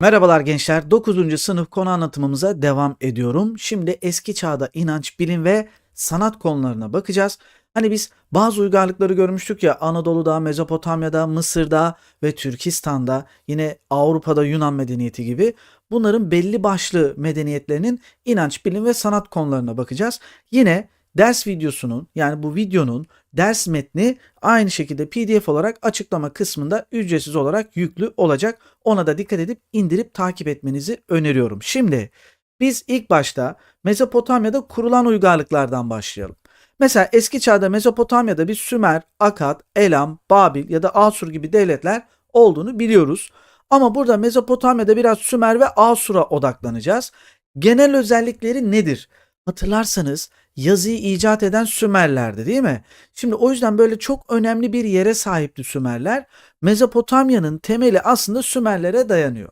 Merhabalar gençler. 9. sınıf konu anlatımımıza devam ediyorum. Şimdi eski çağda inanç, bilim ve sanat konularına bakacağız. Hani biz bazı uygarlıkları görmüştük ya Anadolu'da, Mezopotamya'da, Mısır'da ve Türkistan'da yine Avrupa'da Yunan medeniyeti gibi bunların belli başlı medeniyetlerinin inanç, bilim ve sanat konularına bakacağız. Yine ders videosunun yani bu videonun ders metni aynı şekilde PDF olarak açıklama kısmında ücretsiz olarak yüklü olacak. Ona da dikkat edip indirip takip etmenizi öneriyorum. Şimdi biz ilk başta Mezopotamya'da kurulan uygarlıklardan başlayalım. Mesela eski çağda Mezopotamya'da bir Sümer, Akad, Elam, Babil ya da Asur gibi devletler olduğunu biliyoruz. Ama burada Mezopotamya'da biraz Sümer ve Asur'a odaklanacağız. Genel özellikleri nedir? Hatırlarsanız yazıyı icat eden Sümerlerdi değil mi? Şimdi o yüzden böyle çok önemli bir yere sahipti Sümerler. Mezopotamya'nın temeli aslında Sümerlere dayanıyor.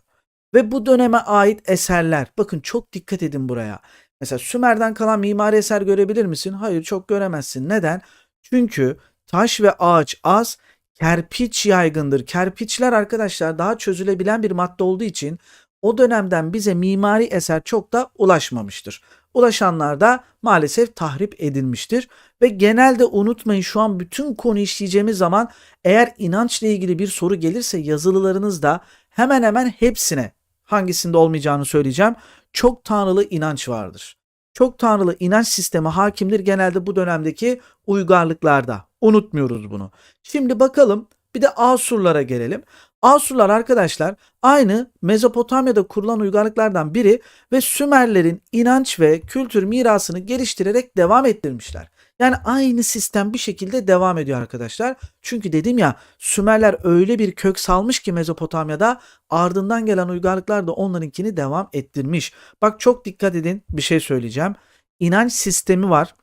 Ve bu döneme ait eserler, bakın çok dikkat edin buraya. Mesela Sümer'den kalan mimari eser görebilir misin? Hayır çok göremezsin. Neden? Çünkü taş ve ağaç az, kerpiç yaygındır. Kerpiçler arkadaşlar daha çözülebilen bir madde olduğu için o dönemden bize mimari eser çok da ulaşmamıştır. Ulaşanlar da maalesef tahrip edilmiştir. Ve genelde unutmayın şu an bütün konu işleyeceğimiz zaman eğer inançla ilgili bir soru gelirse yazılılarınızda hemen hemen hepsine hangisinde olmayacağını söyleyeceğim. Çok tanrılı inanç vardır. Çok tanrılı inanç sistemi hakimdir genelde bu dönemdeki uygarlıklarda. Unutmuyoruz bunu. Şimdi bakalım bir de Asurlara gelelim. Asurlar arkadaşlar aynı Mezopotamya'da kurulan uygarlıklardan biri ve Sümerlerin inanç ve kültür mirasını geliştirerek devam ettirmişler. Yani aynı sistem bir şekilde devam ediyor arkadaşlar. Çünkü dedim ya Sümerler öyle bir kök salmış ki Mezopotamya'da ardından gelen uygarlıklar da onlarınkini devam ettirmiş. Bak çok dikkat edin bir şey söyleyeceğim. İnanç sistemi var.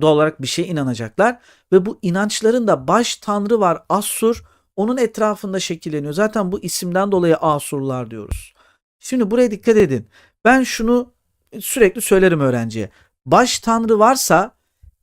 Doğal olarak bir şeye inanacaklar ve bu inançların da baş tanrı var Assur onun etrafında şekilleniyor. Zaten bu isimden dolayı Asurlar diyoruz. Şimdi buraya dikkat edin. Ben şunu sürekli söylerim öğrenciye. Baş tanrı varsa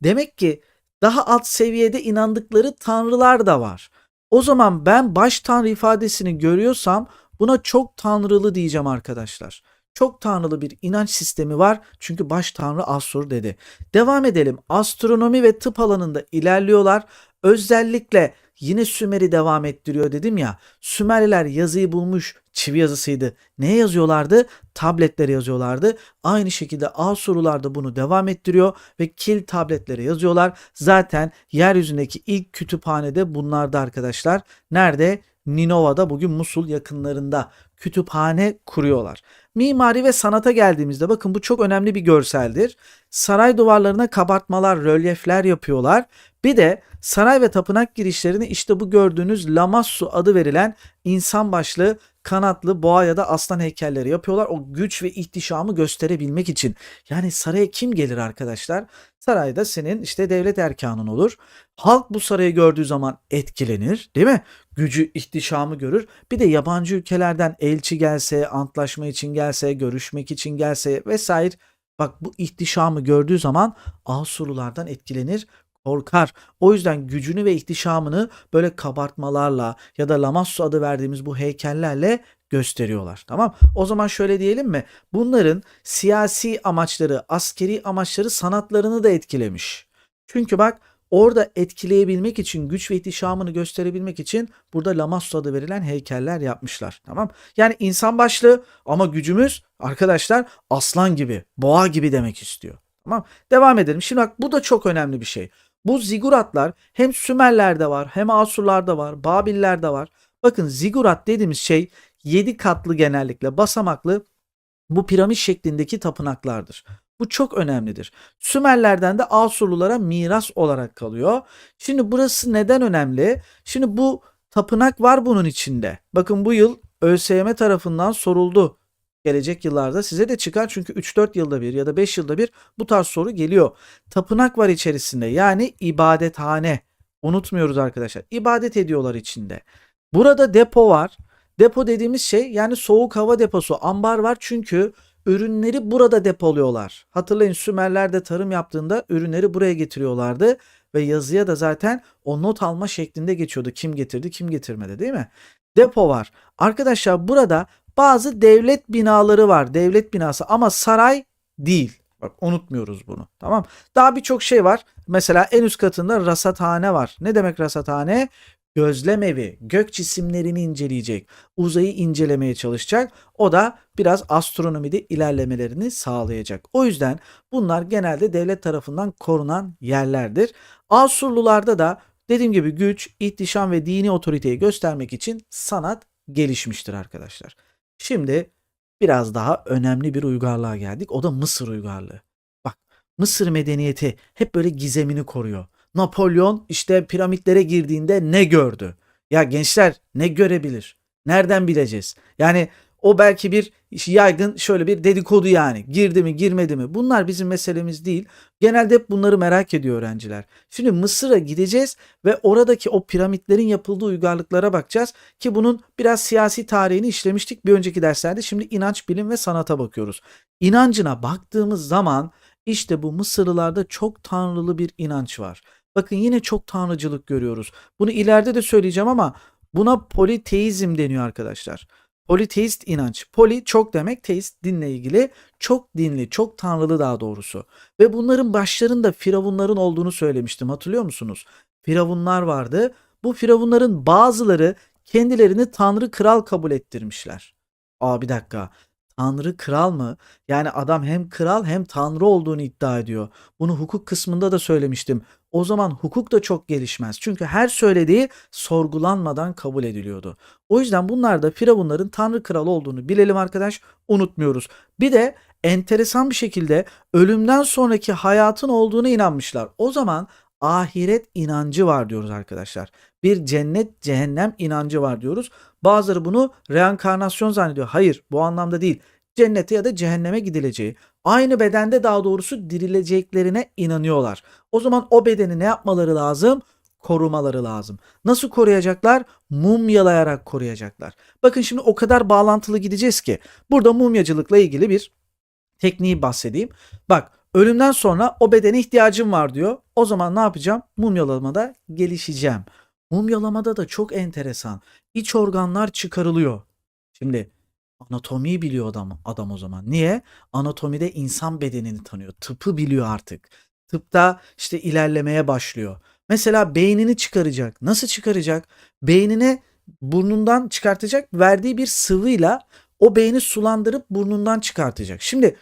demek ki daha alt seviyede inandıkları tanrılar da var. O zaman ben baş tanrı ifadesini görüyorsam buna çok tanrılı diyeceğim arkadaşlar. Çok tanrılı bir inanç sistemi var çünkü baş tanrı Asur dedi. Devam edelim. Astronomi ve tıp alanında ilerliyorlar. Özellikle yine Sümer'i devam ettiriyor dedim ya. Sümerliler yazıyı bulmuş çivi yazısıydı. Neye yazıyorlardı? Tabletlere yazıyorlardı. Aynı şekilde Asurlular da bunu devam ettiriyor ve kil tabletlere yazıyorlar. Zaten yeryüzündeki ilk kütüphanede bunlardı arkadaşlar. Nerede? Ninova'da bugün Musul yakınlarında kütüphane kuruyorlar. Mimari ve sanata geldiğimizde bakın bu çok önemli bir görseldir. Saray duvarlarına kabartmalar, rölyefler yapıyorlar. Bir de saray ve tapınak girişlerini işte bu gördüğünüz Lamassu adı verilen insan başlı kanatlı boğa ya da aslan heykelleri yapıyorlar. O güç ve ihtişamı gösterebilmek için. Yani saraya kim gelir arkadaşlar? Sarayda senin işte devlet erkanın olur. Halk bu sarayı gördüğü zaman etkilenir değil mi? Gücü, ihtişamı görür. Bir de yabancı ülkelerden elçi gelse, antlaşma için gelse, görüşmek için gelse vesaire. Bak bu ihtişamı gördüğü zaman Asurlulardan etkilenir korkar. O yüzden gücünü ve ihtişamını böyle kabartmalarla ya da Lamassu adı verdiğimiz bu heykellerle gösteriyorlar. Tamam? O zaman şöyle diyelim mi? Bunların siyasi amaçları, askeri amaçları sanatlarını da etkilemiş. Çünkü bak orada etkileyebilmek için, güç ve ihtişamını gösterebilmek için burada Lamassu adı verilen heykeller yapmışlar. Tamam? Yani insan başlı ama gücümüz arkadaşlar aslan gibi, boğa gibi demek istiyor. Tamam? Devam edelim. Şimdi bak bu da çok önemli bir şey. Bu ziguratlar hem Sümerler'de var hem Asurlar'da var, Babiller'de var. Bakın zigurat dediğimiz şey 7 katlı genellikle basamaklı bu piramit şeklindeki tapınaklardır. Bu çok önemlidir. Sümerlerden de Asurlulara miras olarak kalıyor. Şimdi burası neden önemli? Şimdi bu tapınak var bunun içinde. Bakın bu yıl ÖSYM tarafından soruldu gelecek yıllarda size de çıkar çünkü 3-4 yılda bir ya da 5 yılda bir bu tarz soru geliyor. Tapınak var içerisinde yani ibadethane. Unutmuyoruz arkadaşlar. İbadet ediyorlar içinde. Burada depo var. Depo dediğimiz şey yani soğuk hava deposu, ambar var çünkü ürünleri burada depoluyorlar. Hatırlayın Sümerler de tarım yaptığında ürünleri buraya getiriyorlardı ve yazıya da zaten o not alma şeklinde geçiyordu. Kim getirdi, kim getirmedi değil mi? Depo var. Arkadaşlar burada bazı devlet binaları var. Devlet binası ama saray değil. Bak unutmuyoruz bunu. Tamam. Daha birçok şey var. Mesela en üst katında rasathane var. Ne demek rasathane? Gözlem evi, gök cisimlerini inceleyecek, uzayı incelemeye çalışacak. O da biraz astronomide ilerlemelerini sağlayacak. O yüzden bunlar genelde devlet tarafından korunan yerlerdir. Asurlularda da dediğim gibi güç, ihtişam ve dini otoriteyi göstermek için sanat gelişmiştir arkadaşlar. Şimdi biraz daha önemli bir uygarlığa geldik. O da Mısır uygarlığı. Bak Mısır medeniyeti hep böyle gizemini koruyor. Napolyon işte piramitlere girdiğinde ne gördü? Ya gençler ne görebilir? Nereden bileceğiz? Yani o belki bir yaygın şöyle bir dedikodu yani. Girdi mi girmedi mi? Bunlar bizim meselemiz değil. Genelde hep bunları merak ediyor öğrenciler. Şimdi Mısır'a gideceğiz ve oradaki o piramitlerin yapıldığı uygarlıklara bakacağız ki bunun biraz siyasi tarihini işlemiştik bir önceki derslerde. Şimdi inanç, bilim ve sanata bakıyoruz. İnancına baktığımız zaman işte bu Mısırlılarda çok tanrılı bir inanç var. Bakın yine çok tanrıcılık görüyoruz. Bunu ileride de söyleyeceğim ama buna politeizm deniyor arkadaşlar. Politeist inanç. Poli çok demek teist dinle ilgili. Çok dinli, çok tanrılı daha doğrusu. Ve bunların başlarında firavunların olduğunu söylemiştim hatırlıyor musunuz? Firavunlar vardı. Bu firavunların bazıları kendilerini tanrı kral kabul ettirmişler. Aa bir dakika. Tanrı kral mı? Yani adam hem kral hem tanrı olduğunu iddia ediyor. Bunu hukuk kısmında da söylemiştim. O zaman hukuk da çok gelişmez. Çünkü her söylediği sorgulanmadan kabul ediliyordu. O yüzden bunlar da firavunların tanrı kral olduğunu bilelim arkadaş. Unutmuyoruz. Bir de enteresan bir şekilde ölümden sonraki hayatın olduğunu inanmışlar. O zaman ahiret inancı var diyoruz arkadaşlar. Bir cennet cehennem inancı var diyoruz. Bazıları bunu reenkarnasyon zannediyor. Hayır bu anlamda değil. Cennete ya da cehenneme gidileceği, aynı bedende daha doğrusu dirileceklerine inanıyorlar. O zaman o bedeni ne yapmaları lazım? Korumaları lazım. Nasıl koruyacaklar? Mumyalayarak koruyacaklar. Bakın şimdi o kadar bağlantılı gideceğiz ki burada mumyacılıkla ilgili bir tekniği bahsedeyim. Bak ölümden sonra o bedene ihtiyacım var diyor. O zaman ne yapacağım? Mumyalamada gelişeceğim. Mumyalamada da çok enteresan. İç organlar çıkarılıyor. Şimdi anatomiyi biliyor adam, adam o zaman. Niye? Anatomide insan bedenini tanıyor. Tıpı biliyor artık. Tıpta işte ilerlemeye başlıyor. Mesela beynini çıkaracak. Nasıl çıkaracak? Beynini burnundan çıkartacak. Verdiği bir sıvıyla o beyni sulandırıp burnundan çıkartacak. Şimdi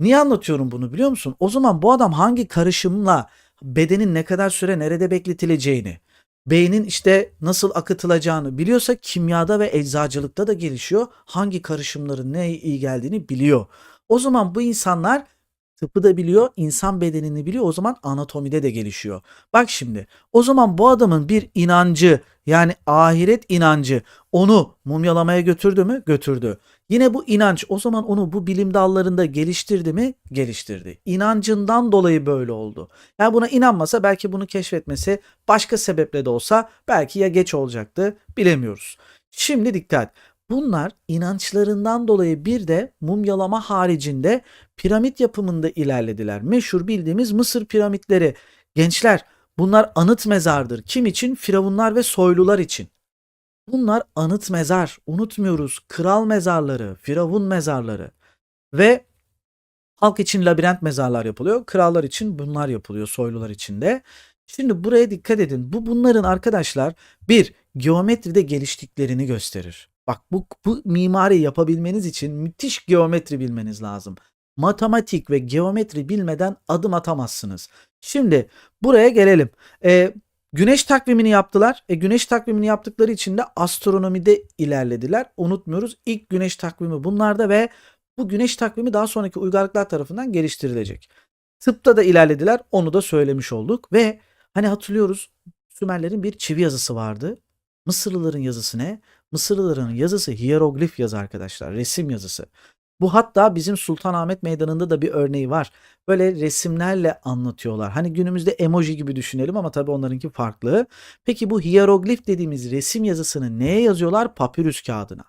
niye anlatıyorum bunu biliyor musun? O zaman bu adam hangi karışımla bedenin ne kadar süre nerede bekletileceğini, beynin işte nasıl akıtılacağını biliyorsa kimyada ve eczacılıkta da gelişiyor. Hangi karışımların ne iyi geldiğini biliyor. O zaman bu insanlar tıpı da biliyor, insan bedenini biliyor. O zaman anatomide de gelişiyor. Bak şimdi o zaman bu adamın bir inancı yani ahiret inancı onu mumyalamaya götürdü mü? Götürdü. Yine bu inanç o zaman onu bu bilim dallarında geliştirdi mi? Geliştirdi. İnancından dolayı böyle oldu. Yani buna inanmasa belki bunu keşfetmesi başka sebeple de olsa belki ya geç olacaktı bilemiyoruz. Şimdi dikkat. Bunlar inançlarından dolayı bir de mumyalama haricinde piramit yapımında ilerlediler. Meşhur bildiğimiz Mısır piramitleri. Gençler bunlar anıt mezardır. Kim için? Firavunlar ve soylular için. Bunlar anıt mezar. Unutmuyoruz. Kral mezarları, firavun mezarları ve halk için labirent mezarlar yapılıyor. Krallar için bunlar yapılıyor, soylular için de. Şimdi buraya dikkat edin. Bu bunların arkadaşlar bir geometride geliştiklerini gösterir. Bak bu, bu mimari yapabilmeniz için müthiş geometri bilmeniz lazım. Matematik ve geometri bilmeden adım atamazsınız. Şimdi buraya gelelim. Ee, güneş takvimini yaptılar. E, güneş takvimini yaptıkları için de astronomide ilerlediler. Unutmuyoruz ilk güneş takvimi bunlarda ve bu güneş takvimi daha sonraki uygarlıklar tarafından geliştirilecek. Tıpta da ilerlediler. Onu da söylemiş olduk ve hani hatırlıyoruz Sümerlerin bir çivi yazısı vardı. Mısırlıların yazısı ne? Mısırlıların yazısı hieroglif yazı arkadaşlar. Resim yazısı. Bu hatta bizim Sultanahmet Meydanı'nda da bir örneği var. Böyle resimlerle anlatıyorlar. Hani günümüzde emoji gibi düşünelim ama tabii onlarınki farklı. Peki bu hieroglif dediğimiz resim yazısını neye yazıyorlar? Papyrus kağıdına.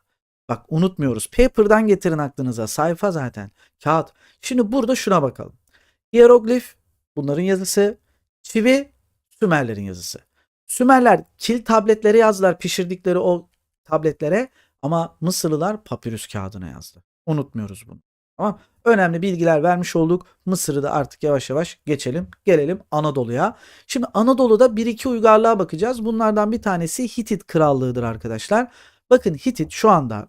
Bak unutmuyoruz. Paper'dan getirin aklınıza. Sayfa zaten. Kağıt. Şimdi burada şuna bakalım. Hieroglif bunların yazısı. Çivi Sümerlerin yazısı. Sümerler kil tabletlere yazdılar pişirdikleri o tabletlere Ama Mısırlılar papirüs kağıdına yazdı. Unutmuyoruz bunu. Tamam. Önemli bilgiler vermiş olduk. Mısır'ı da artık yavaş yavaş geçelim. Gelelim Anadolu'ya. Şimdi Anadolu'da bir iki uygarlığa bakacağız. Bunlardan bir tanesi Hitit Krallığı'dır arkadaşlar. Bakın Hitit şu anda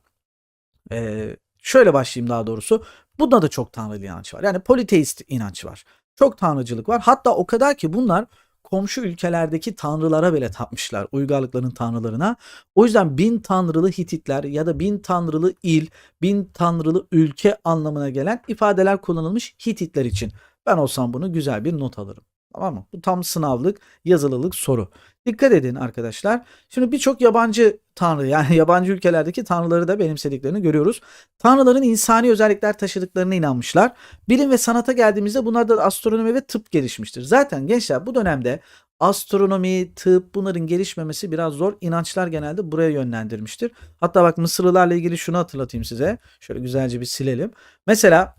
eee, şöyle başlayayım daha doğrusu. Bunda da çok tanrılı inanç var. Yani politeist inanç var. Çok tanrıcılık var. Hatta o kadar ki bunlar komşu ülkelerdeki tanrılara bile tapmışlar. Uygarlıkların tanrılarına. O yüzden bin tanrılı Hititler ya da bin tanrılı il, bin tanrılı ülke anlamına gelen ifadeler kullanılmış Hititler için. Ben olsam bunu güzel bir not alırım. Tamam mı? Bu tam sınavlık, yazılılık soru. Dikkat edin arkadaşlar. Şimdi birçok yabancı tanrı yani yabancı ülkelerdeki tanrıları da benimsediklerini görüyoruz. Tanrıların insani özellikler taşıdıklarına inanmışlar. Bilim ve sanata geldiğimizde bunlarda da astronomi ve tıp gelişmiştir. Zaten gençler bu dönemde astronomi, tıp bunların gelişmemesi biraz zor. İnançlar genelde buraya yönlendirmiştir. Hatta bak Mısırlılarla ilgili şunu hatırlatayım size. Şöyle güzelce bir silelim. Mesela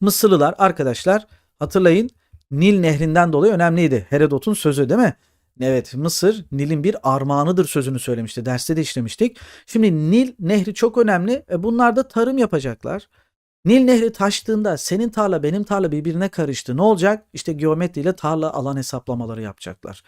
Mısırlılar arkadaşlar hatırlayın Nil nehrinden dolayı önemliydi. Herodot'un sözü değil mi? Evet Mısır Nil'in bir armağanıdır sözünü söylemişti. Derste de işlemiştik. Şimdi Nil nehri çok önemli. E bunlar da tarım yapacaklar. Nil nehri taştığında senin tarla benim tarla birbirine karıştı. Ne olacak? İşte geometriyle tarla alan hesaplamaları yapacaklar.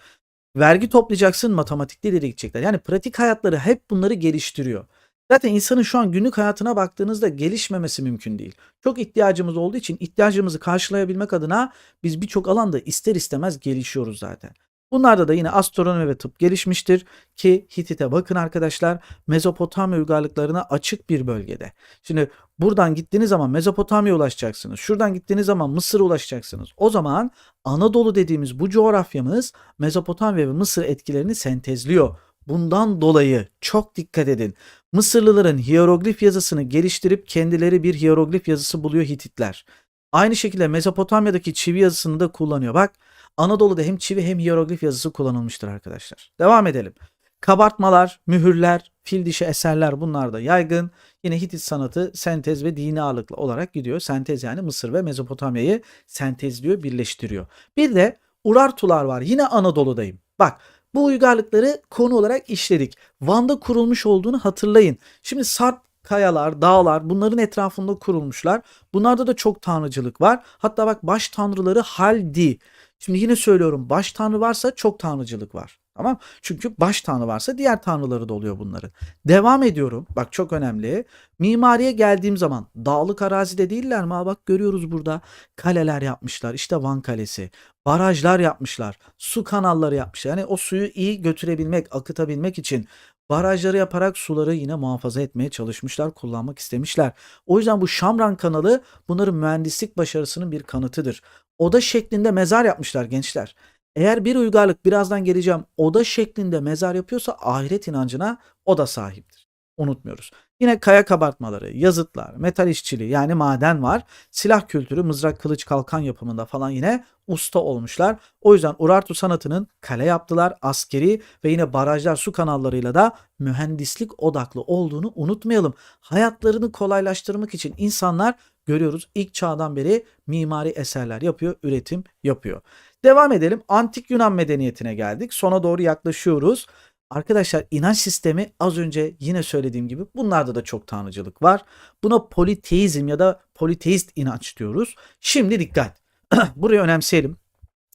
Vergi toplayacaksın matematikte ileri gidecekler. Yani pratik hayatları hep bunları geliştiriyor. Zaten insanın şu an günlük hayatına baktığınızda gelişmemesi mümkün değil. Çok ihtiyacımız olduğu için ihtiyacımızı karşılayabilmek adına biz birçok alanda ister istemez gelişiyoruz zaten. Bunlarda da yine astronomi ve tıp gelişmiştir ki Hitit'e bakın arkadaşlar Mezopotamya uygarlıklarına açık bir bölgede. Şimdi buradan gittiğiniz zaman Mezopotamya'ya ulaşacaksınız. Şuradan gittiğiniz zaman Mısır'a ulaşacaksınız. O zaman Anadolu dediğimiz bu coğrafyamız Mezopotamya ve Mısır etkilerini sentezliyor. Bundan dolayı çok dikkat edin. Mısırlıların hieroglif yazısını geliştirip kendileri bir hieroglif yazısı buluyor Hititler. Aynı şekilde Mezopotamya'daki çivi yazısını da kullanıyor. Bak Anadolu'da hem çivi hem hieroglif yazısı kullanılmıştır arkadaşlar. Devam edelim. Kabartmalar, mühürler, fil dişi eserler bunlar da yaygın. Yine Hitit sanatı sentez ve dini ağırlıklı olarak gidiyor. Sentez yani Mısır ve Mezopotamya'yı sentezliyor, birleştiriyor. Bir de Urartular var. Yine Anadolu'dayım. Bak bu uygarlıkları konu olarak işledik. Van'da kurulmuş olduğunu hatırlayın. Şimdi Sarp kayalar, dağlar bunların etrafında kurulmuşlar. Bunlarda da çok tanrıcılık var. Hatta bak baş tanrıları Haldi. Şimdi yine söylüyorum baş tanrı varsa çok tanrıcılık var. Tamam? Çünkü baş tanrı varsa diğer tanrıları da oluyor bunların. Devam ediyorum. Bak çok önemli. Mimariye geldiğim zaman dağlık arazide değiller mi? Bak görüyoruz burada kaleler yapmışlar. İşte Van Kalesi. Barajlar yapmışlar. Su kanalları yapmışlar. Yani o suyu iyi götürebilmek, akıtabilmek için barajları yaparak suları yine muhafaza etmeye çalışmışlar, kullanmak istemişler. O yüzden bu Şamran kanalı bunların mühendislik başarısının bir kanıtıdır. Oda şeklinde mezar yapmışlar gençler. Eğer bir uygarlık birazdan geleceğim oda şeklinde mezar yapıyorsa ahiret inancına o da sahiptir. Unutmuyoruz. Yine kaya kabartmaları, yazıtlar, metal işçiliği yani maden var. Silah kültürü, mızrak, kılıç, kalkan yapımında falan yine usta olmuşlar. O yüzden Urartu sanatının kale yaptılar, askeri ve yine barajlar, su kanallarıyla da mühendislik odaklı olduğunu unutmayalım. Hayatlarını kolaylaştırmak için insanlar görüyoruz ilk çağdan beri mimari eserler yapıyor, üretim yapıyor. Devam edelim. Antik Yunan medeniyetine geldik. Sona doğru yaklaşıyoruz. Arkadaşlar inanç sistemi az önce yine söylediğim gibi bunlarda da çok tanrıcılık var. Buna politeizm ya da politeist inanç diyoruz. Şimdi dikkat. Burayı önemseyelim.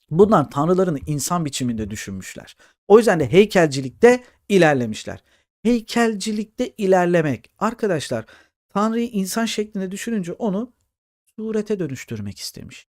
Bunlar tanrılarını insan biçiminde düşünmüşler. O yüzden de heykelcilikte ilerlemişler. Heykelcilikte ilerlemek arkadaşlar Tanrı'yı insan şeklinde düşününce onu surete dönüştürmek istemiş.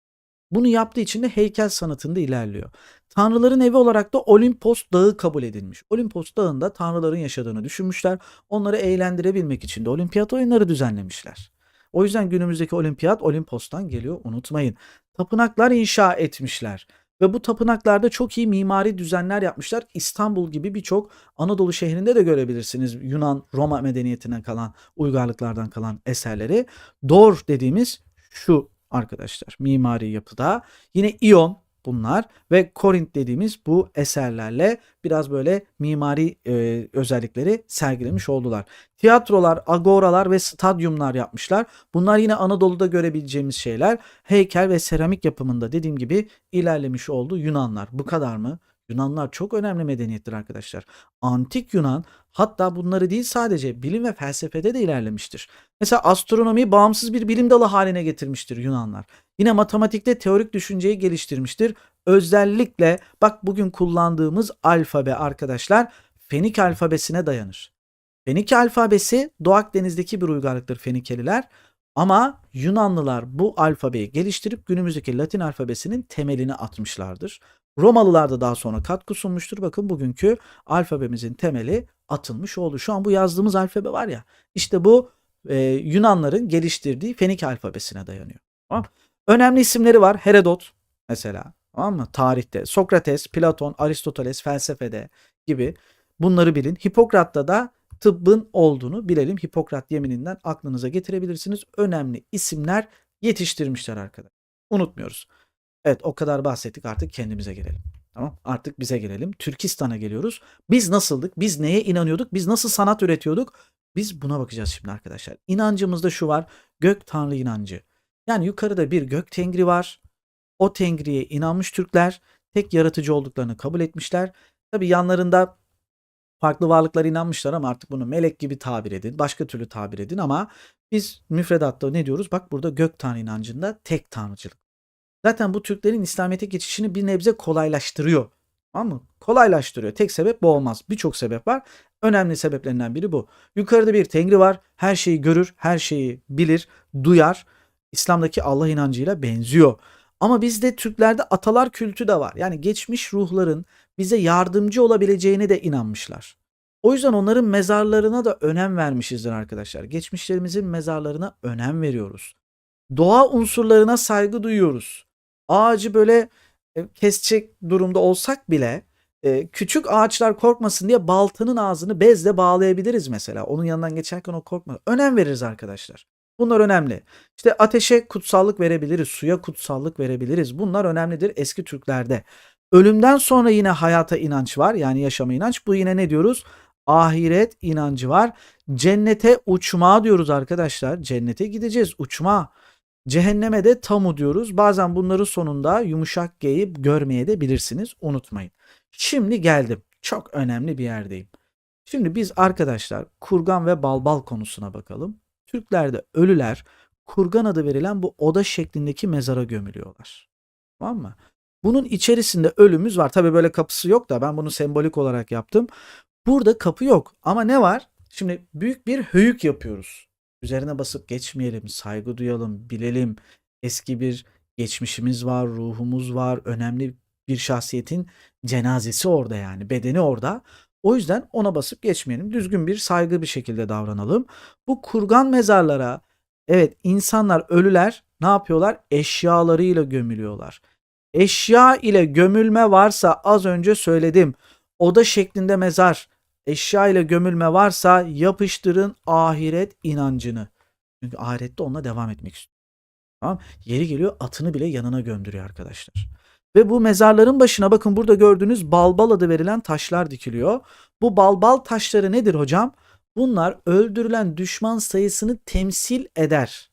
Bunu yaptığı için de heykel sanatında ilerliyor. Tanrıların evi olarak da Olimpos Dağı kabul edilmiş. Olimpos Dağı'nda tanrıların yaşadığını düşünmüşler. Onları eğlendirebilmek için de olimpiyat oyunları düzenlemişler. O yüzden günümüzdeki olimpiyat Olimpos'tan geliyor unutmayın. Tapınaklar inşa etmişler. Ve bu tapınaklarda çok iyi mimari düzenler yapmışlar. İstanbul gibi birçok Anadolu şehrinde de görebilirsiniz. Yunan, Roma medeniyetinden kalan, uygarlıklardan kalan eserleri. Dor dediğimiz şu arkadaşlar mimari yapıda. Yine İyon bunlar ve Korint dediğimiz bu eserlerle biraz böyle mimari e, özellikleri sergilemiş oldular. Tiyatrolar, agoralar ve stadyumlar yapmışlar. Bunlar yine Anadolu'da görebileceğimiz şeyler. Heykel ve seramik yapımında dediğim gibi ilerlemiş oldu Yunanlar. Bu kadar mı? Yunanlar çok önemli medeniyettir arkadaşlar. Antik Yunan hatta bunları değil sadece bilim ve felsefede de ilerlemiştir. Mesela astronomiyi bağımsız bir bilim dalı haline getirmiştir Yunanlar. Yine matematikte teorik düşünceyi geliştirmiştir. Özellikle bak bugün kullandığımız alfabe arkadaşlar Fenik alfabesine dayanır. Fenike alfabesi Doğu Akdeniz'deki bir uygarlıktır Fenikeliler. Ama Yunanlılar bu alfabeyi geliştirip günümüzdeki Latin alfabesinin temelini atmışlardır. Romalılar da daha sonra katkı sunmuştur. Bakın bugünkü alfabemizin temeli atılmış oldu. Şu an bu yazdığımız alfabe var ya işte bu e, Yunanların geliştirdiği Fenik alfabesine dayanıyor. Tamam. Önemli isimleri var. Herodot mesela. Tamam mı? Tarihte. Sokrates, Platon, Aristoteles felsefede gibi bunları bilin. Hipokrat'ta da tıbbın olduğunu bilelim. Hipokrat yemininden aklınıza getirebilirsiniz. Önemli isimler yetiştirmişler arkadaşlar. Unutmuyoruz. Evet o kadar bahsettik artık kendimize gelelim. Tamam artık bize gelelim. Türkistan'a geliyoruz. Biz nasıldık? Biz neye inanıyorduk? Biz nasıl sanat üretiyorduk? Biz buna bakacağız şimdi arkadaşlar. İnancımızda şu var. Gök tanrı inancı. Yani yukarıda bir gök tengri var. O tengriye inanmış Türkler tek yaratıcı olduklarını kabul etmişler. Tabi yanlarında farklı varlıklar inanmışlar ama artık bunu melek gibi tabir edin. Başka türlü tabir edin ama biz müfredatta ne diyoruz? Bak burada gök tanrı inancında tek tanrıcılık. Zaten bu Türklerin İslamiyet'e geçişini bir nebze kolaylaştırıyor. Tamam mı? Kolaylaştırıyor. Tek sebep bu olmaz. Birçok sebep var. Önemli sebeplerinden biri bu. Yukarıda bir tengri var. Her şeyi görür, her şeyi bilir, duyar. İslam'daki Allah inancıyla benziyor. Ama bizde Türklerde atalar kültü de var. Yani geçmiş ruhların bize yardımcı olabileceğine de inanmışlar. O yüzden onların mezarlarına da önem vermişizdir arkadaşlar. Geçmişlerimizin mezarlarına önem veriyoruz. Doğa unsurlarına saygı duyuyoruz. Ağacı böyle e, kesecek durumda olsak bile e, küçük ağaçlar korkmasın diye baltanın ağzını bezle bağlayabiliriz mesela. Onun yanından geçerken o korkmaz. Önem veririz arkadaşlar. Bunlar önemli. İşte ateşe kutsallık verebiliriz, suya kutsallık verebiliriz. Bunlar önemlidir eski Türklerde. Ölümden sonra yine hayata inanç var. Yani yaşama inanç. Bu yine ne diyoruz? Ahiret inancı var. Cennete uçma diyoruz arkadaşlar. Cennete gideceğiz. Uçma. Cehenneme de tamu diyoruz. Bazen bunların sonunda yumuşak geyip görmeye de bilirsiniz. Unutmayın. Şimdi geldim. Çok önemli bir yerdeyim. Şimdi biz arkadaşlar kurgan ve balbal konusuna bakalım. Türklerde ölüler kurgan adı verilen bu oda şeklindeki mezara gömülüyorlar. Tamam mı? Bunun içerisinde ölümüz var. Tabii böyle kapısı yok da ben bunu sembolik olarak yaptım. Burada kapı yok ama ne var? Şimdi büyük bir höyük yapıyoruz. Üzerine basıp geçmeyelim, saygı duyalım, bilelim. Eski bir geçmişimiz var, ruhumuz var, önemli bir şahsiyetin cenazesi orada yani, bedeni orada. O yüzden ona basıp geçmeyelim. Düzgün bir saygı bir şekilde davranalım. Bu kurgan mezarlara evet insanlar ölüler ne yapıyorlar? Eşyalarıyla gömülüyorlar. Eşya ile gömülme varsa az önce söyledim. Oda şeklinde mezar, eşya ile gömülme varsa yapıştırın ahiret inancını. Çünkü ahirette onunla devam etmek istiyor. Tamam? Yeri geliyor atını bile yanına gömdürüyor arkadaşlar. Ve bu mezarların başına bakın burada gördüğünüz balbal adı verilen taşlar dikiliyor. Bu balbal taşları nedir hocam? Bunlar öldürülen düşman sayısını temsil eder.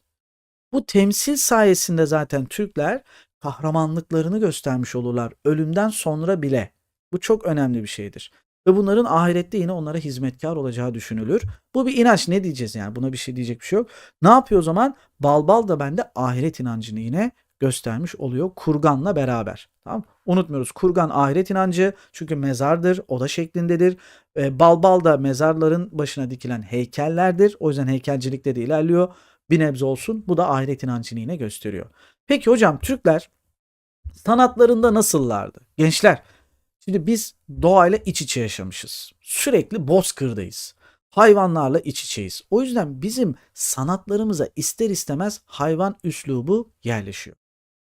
Bu temsil sayesinde zaten Türkler kahramanlıklarını göstermiş olurlar ölümden sonra bile. Bu çok önemli bir şeydir. Ve bunların ahirette yine onlara hizmetkar olacağı düşünülür. Bu bir inanç ne diyeceğiz yani buna bir şey diyecek bir şey yok. Ne yapıyor o zaman? Balbal da bende ahiret inancını yine göstermiş oluyor kurganla beraber. Tamam? Unutmuyoruz. Kurgan ahiret inancı çünkü mezardır, oda şeklindedir. E, balbal da mezarların başına dikilen heykellerdir. O yüzden heykelcilikte de ilerliyor. Bir nebze olsun. Bu da ahiret inancını yine gösteriyor. Peki hocam Türkler sanatlarında nasıllardı? Gençler şimdi biz doğayla iç içe yaşamışız. Sürekli bozkırdayız. Hayvanlarla iç içeyiz. O yüzden bizim sanatlarımıza ister istemez hayvan üslubu yerleşiyor.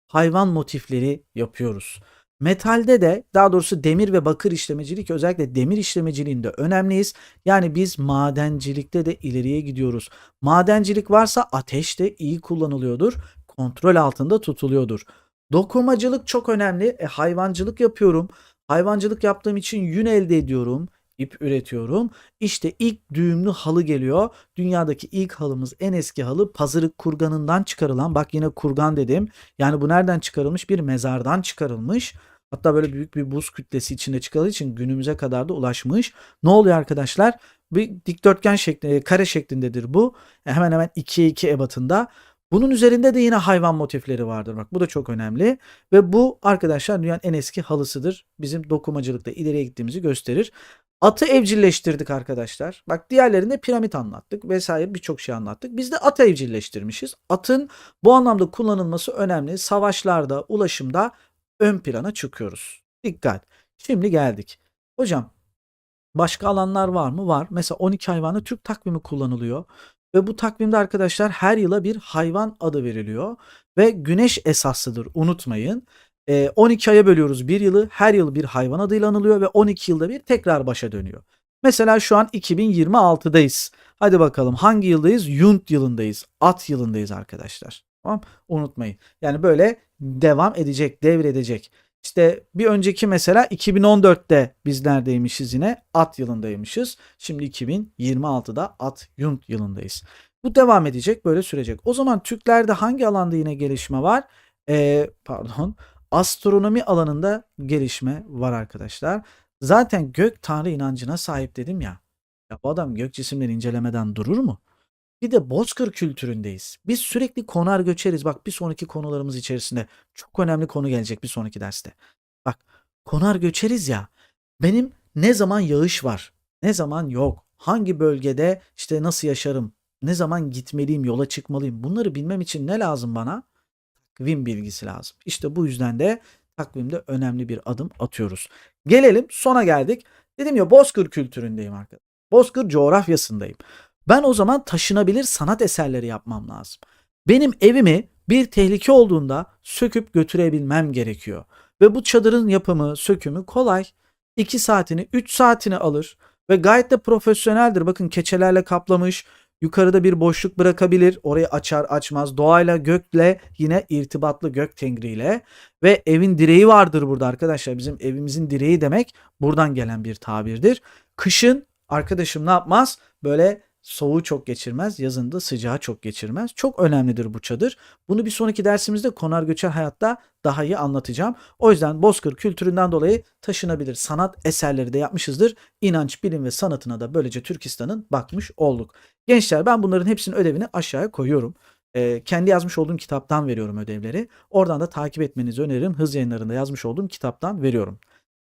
Hayvan motifleri yapıyoruz. Metalde de daha doğrusu demir ve bakır işlemecilik özellikle demir işlemeciliğinde önemliyiz. Yani biz madencilikte de ileriye gidiyoruz. Madencilik varsa ateş de iyi kullanılıyordur. Kontrol altında tutuluyordur. Dokumacılık çok önemli. E, hayvancılık yapıyorum. Hayvancılık yaptığım için yün elde ediyorum. ip üretiyorum. İşte ilk düğümlü halı geliyor. Dünyadaki ilk halımız en eski halı pazırık kurganından çıkarılan. Bak yine kurgan dedim. Yani bu nereden çıkarılmış? Bir mezardan çıkarılmış. Hatta böyle büyük bir buz kütlesi içinde çıktığı için günümüze kadar da ulaşmış. Ne oluyor arkadaşlar? Bir dikdörtgen şeklinde, kare şeklindedir bu. Hemen hemen 2'ye 2 ebatında. Bunun üzerinde de yine hayvan motifleri vardır. Bak bu da çok önemli. Ve bu arkadaşlar dünyanın en eski halısıdır. Bizim dokumacılıkta ileriye gittiğimizi gösterir. Atı evcilleştirdik arkadaşlar. Bak diğerlerinde piramit anlattık vesaire birçok şey anlattık. Biz de atı evcilleştirmişiz. Atın bu anlamda kullanılması önemli. Savaşlarda, ulaşımda ön plana çıkıyoruz. Dikkat. Şimdi geldik. Hocam başka alanlar var mı? Var. Mesela 12 hayvanı Türk takvimi kullanılıyor. Ve bu takvimde arkadaşlar her yıla bir hayvan adı veriliyor. Ve güneş esaslıdır unutmayın. Ee, 12 aya bölüyoruz bir yılı. Her yıl bir hayvan adıyla anılıyor ve 12 yılda bir tekrar başa dönüyor. Mesela şu an 2026'dayız. Hadi bakalım hangi yıldayız? Yunt yılındayız. At yılındayız arkadaşlar. Tamam Unutmayın. Yani böyle devam edecek, devredecek. İşte bir önceki mesela 2014'te biz neredeymişiz yine? At yılındaymışız. Şimdi 2026'da At Yunt yılındayız. Bu devam edecek, böyle sürecek. O zaman Türklerde hangi alanda yine gelişme var? Ee, pardon. Astronomi alanında gelişme var arkadaşlar. Zaten gök tanrı inancına sahip dedim ya. Ya bu adam gök cisimleri incelemeden durur mu? Bir de bozkır kültüründeyiz. Biz sürekli konar göçeriz. Bak bir sonraki konularımız içerisinde çok önemli konu gelecek bir sonraki derste. Bak konar göçeriz ya. Benim ne zaman yağış var, ne zaman yok, hangi bölgede işte nasıl yaşarım, ne zaman gitmeliyim, yola çıkmalıyım. Bunları bilmem için ne lazım bana? Takvim bilgisi lazım. İşte bu yüzden de takvimde önemli bir adım atıyoruz. Gelelim sona geldik. Dedim ya Bozkır kültüründeyim arkadaşlar. Bozkır coğrafyasındayım. Ben o zaman taşınabilir sanat eserleri yapmam lazım. Benim evimi bir tehlike olduğunda söküp götürebilmem gerekiyor. Ve bu çadırın yapımı, sökümü kolay. 2 saatini, 3 saatini alır. Ve gayet de profesyoneldir. Bakın keçelerle kaplamış. Yukarıda bir boşluk bırakabilir. Orayı açar açmaz. Doğayla, gökle yine irtibatlı gök tengriyle. Ve evin direği vardır burada arkadaşlar. Bizim evimizin direği demek buradan gelen bir tabirdir. Kışın arkadaşım ne yapmaz? Böyle soğuğu çok geçirmez, yazın da sıcağı çok geçirmez. Çok önemlidir bu çadır. Bunu bir sonraki dersimizde konar göçer hayatta daha iyi anlatacağım. O yüzden Bozkır kültüründen dolayı taşınabilir sanat eserleri de yapmışızdır. İnanç, bilim ve sanatına da böylece Türkistan'ın bakmış olduk. Gençler ben bunların hepsinin ödevini aşağıya koyuyorum. Ee, kendi yazmış olduğum kitaptan veriyorum ödevleri. Oradan da takip etmenizi öneririm. Hız yayınlarında yazmış olduğum kitaptan veriyorum.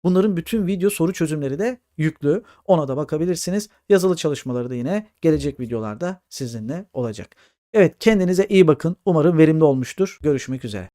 Bunların bütün video soru çözümleri de yüklü. Ona da bakabilirsiniz. Yazılı çalışmaları da yine gelecek videolarda sizinle olacak. Evet kendinize iyi bakın. Umarım verimli olmuştur. Görüşmek üzere.